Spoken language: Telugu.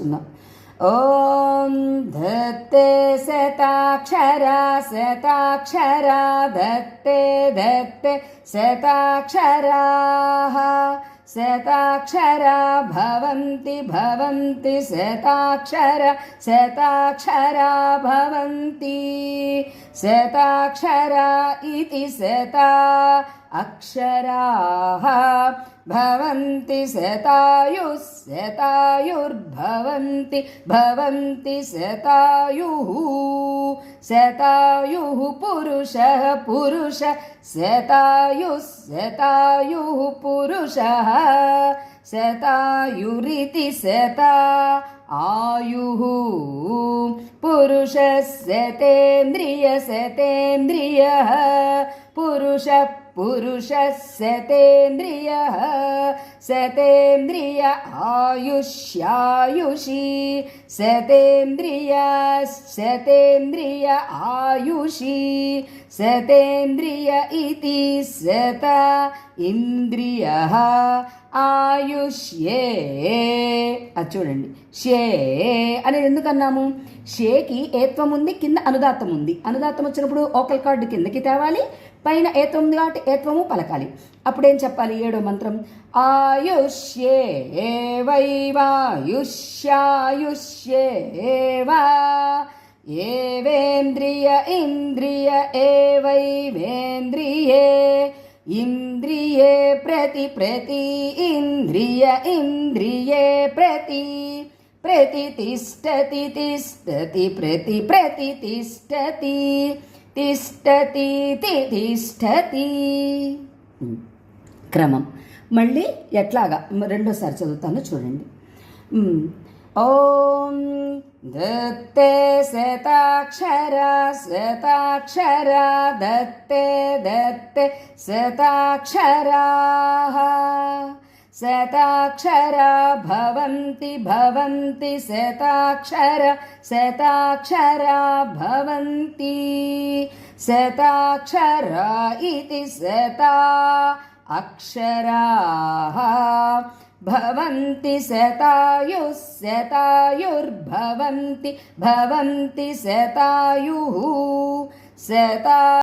నేర్చుకుందాం ఓం ధత్తే శతాక్షరా శతాక్షరా ధత్తే ధత్తే శతాక్షరా శతాక్షరా భవంతి భవంతి శతాక్షర శతాక్షరా భవంతి శతాక్షరా ఇతి శతా अक्षराः भवन्ति शतायुः शतायुर्भवन्ति भवन्ति शतायुः शतायुः पुरुषः पुरुष शतायुः शतायुः पुरुषः शतायुरिति शता आयुः पुरुषः शतेन्द्रियः शतेन्द्रियः पुरुष पुरुषस्यतेन्द्रियः शतेन्द्रिय आयुष्यायुषी शतेन्द्रिय शतेन्द्रिय आयुषी శతేంద్రియ ఇది సత ఇంద్రియ ఆయుష్యే. అది చూడండి. షే అనేది ఎందుకన్నాము షేకి ఏత్వం ఉంది కింద అనుదాత్తం ఉంది. అనుదాత్తం వచ్చినప్పుడు ఓకల్ కార్డు కిందకి తేవాలి పైన ఏత్వం ఉంది కాబట్టి ఏత్వము పలకాలి. అప్పుడేం చెప్పాలి? ఏడో మంత్రం. ఆయుష్యే వైవాయుష్యాయుష్యేవా. ఏవేంద్రియ ఇంద్రియ ఏ ఇంద్రియే ప్రతి ప్రతి ఇంద్రియ ఇంద్రియే ప్రతి. ప్రతి తిష్టతి తిష్టతి ప్రతి ప్రతి తిష్టతి. తిష్టతి తిష్టతి. క్రమం. మళ్ళీ ఎట్లాగా? రెండోసారి చదువుతాను చూడండి. ॐ दत्ते सताक्षरा सताक्षरा दत्ते दत्ते शताक्षराः। शताक्षरा भवन्ति भवन्ति शताक्षर शताक्षरा भवन्ति। शताक्षरा इति शता अक्षराः। भवन्ति शतायुः शतायुर्भवन्ति भवन्ति शतायुः शता